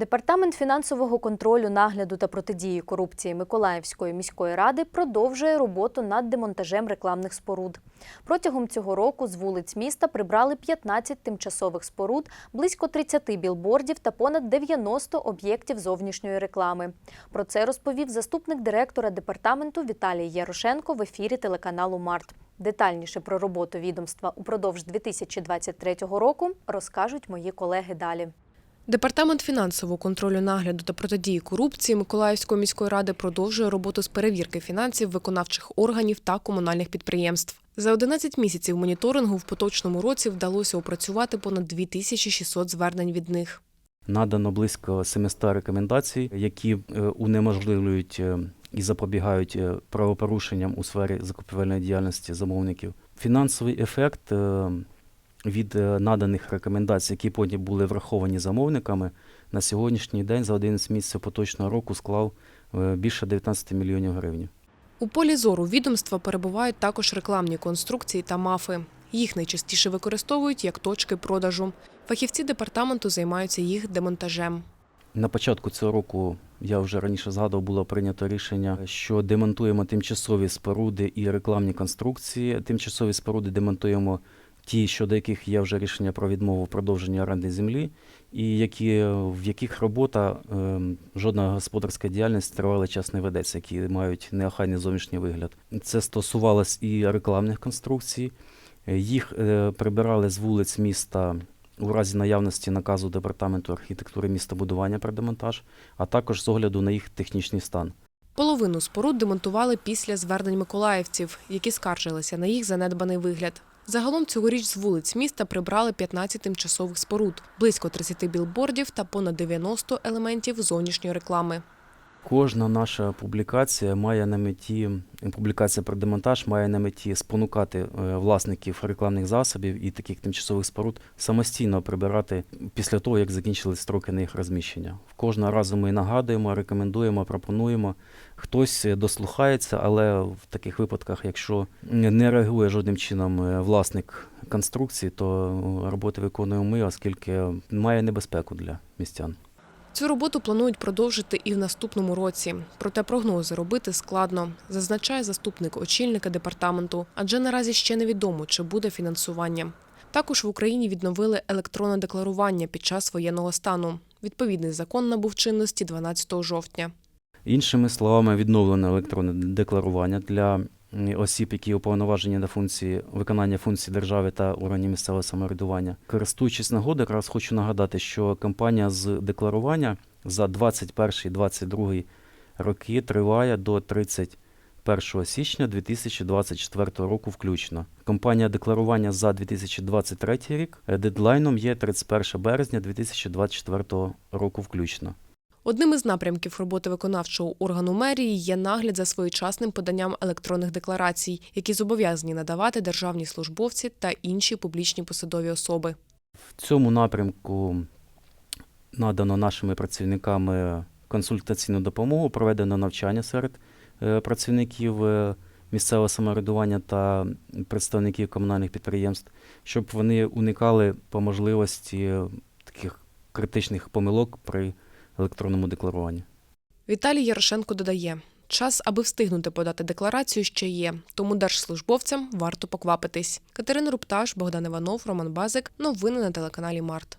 Департамент фінансового контролю, нагляду та протидії корупції Миколаївської міської ради продовжує роботу над демонтажем рекламних споруд. Протягом цього року з вулиць міста прибрали 15 тимчасових споруд, близько 30 білбордів та понад 90 об'єктів зовнішньої реклами. Про це розповів заступник директора департаменту Віталій Ярошенко в ефірі телеканалу Март. Детальніше про роботу відомства упродовж 2023 року розкажуть мої колеги далі. Департамент фінансового контролю нагляду та протидії корупції Миколаївської міської ради продовжує роботу з перевірки фінансів виконавчих органів та комунальних підприємств. За 11 місяців моніторингу в поточному році вдалося опрацювати понад 2600 звернень від них. Надано близько 700 рекомендацій, які е, унеможливлюють е, і запобігають е, правопорушенням у сфері закупівельної діяльності замовників. Фінансовий ефект від е, наданих рекомендацій, які потім були враховані замовниками, на сьогоднішній день за 11 місяців поточного року склав е, більше 19 мільйонів гривень. У полі зору відомства перебувають також рекламні конструкції та мафи. Їх найчастіше використовують як точки продажу. Фахівці департаменту займаються їх демонтажем. На початку цього року, я вже раніше згадував, було прийнято рішення, що демонтуємо тимчасові споруди і рекламні конструкції. Тимчасові споруди демонтуємо ті, щодо яких є вже рішення про відмову в продовженні оренди землі, і які, в яких робота е, жодна господарська діяльність тривалий час не ведеться, які мають неохайний зовнішній вигляд. Це стосувалось і рекламних конструкцій. Їх е, прибирали з вулиць міста у разі наявності наказу департаменту архітектури містобудування про демонтаж, а також з огляду на їх технічний стан. Половину споруд демонтували після звернень миколаївців, які скаржилися на їх занедбаний вигляд. Загалом цьогоріч з вулиць міста прибрали 15 тимчасових споруд, близько 30 білбордів та понад 90 елементів зовнішньої реклами. Кожна наша публікація має на меті, публікація про демонтаж має на меті спонукати е, власників рекламних засобів і таких тимчасових споруд самостійно прибирати після того, як закінчились строки на їх розміщення. Кожного разу ми нагадуємо, рекомендуємо, пропонуємо. Хтось е, дослухається, але в таких випадках, якщо не реагує жодним чином е, власник конструкції, то роботи виконуємо ми, оскільки має небезпеку для містян. Цю роботу планують продовжити і в наступному році. Проте прогнози робити складно, зазначає заступник очільника департаменту, адже наразі ще невідомо, чи буде фінансування. Також в Україні відновили електронне декларування під час воєнного стану. Відповідний закон набув чинності 12 жовтня. Іншими словами, відновлено електронне декларування для осіб, які уповноважені на функції виконання функцій держави та органів місцевого самоврядування. Користуючись нагодою, якраз хочу нагадати, що кампанія з декларування за 21-22 роки триває до 31 січня 2024 року включно. Кампанія декларування за 2023 рік е, дедлайном є 31 березня 2024 року включно. Одним із напрямків роботи виконавчого органу мерії є нагляд за своєчасним поданням електронних декларацій, які зобов'язані надавати державні службовці та інші публічні посадові особи. В цьому напрямку надано нашими працівниками консультаційну допомогу, проведено навчання серед е, працівників е, місцевого самоврядування та представників комунальних підприємств, щоб вони уникали по можливості таких критичних помилок при електронному декларуванні. Віталій Ярошенко додає. Час, аби встигнути подати декларацію, ще є, тому держслужбовцям варто поквапитись. Катерина Рупташ, Богдан Іванов, Роман Базик. Новини на телеканалі Март.